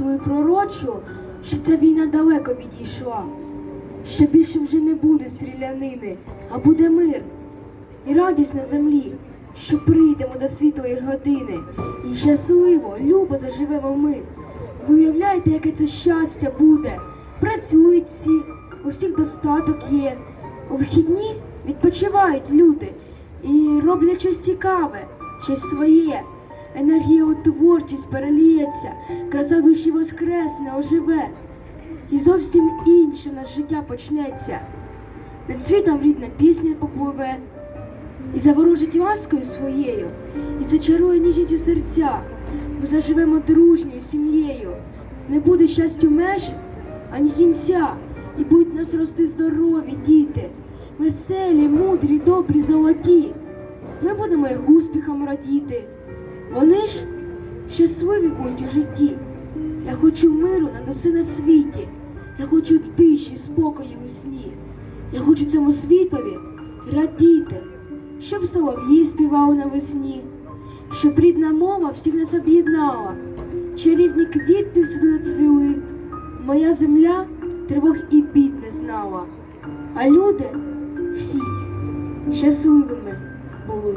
молитвою пророчу, що ця війна далеко відійшла, що більше вже не буде стрілянини, а буде мир і радість на землі, що прийдемо до світлої години, і щасливо, любо заживемо ми. Ви уявляєте, яке це щастя буде? Працюють всі, у всіх достаток є. У вихідні відпочивають люди і роблять щось цікаве, щось своє. Енергія творчість переліється, краса душі воскресне, оживе. І зовсім інше наше життя почнеться. Над світом рідна пісня попливе, і заворожить ласкою своєю, і зачарує ніжністю серця. Ми заживемо дружньою сім'єю. Не буде щастю меж, ані кінця, і будуть нас рости здорові діти, веселі, мудрі, добрі, золоті. Ми будемо їх успіхам радіти. Вони ж щасливі будуть у житті. Я хочу миру над усе на світі. Я хочу тиші, спокою у сні. Я хочу цьому світові радіти, щоб солов'ї співали навесні, щоб рідна мова всіх нас об'єднала, чарівні квіти всюди цвіли. Моя земля тривог і бід не знала, а люди всі щасливими були.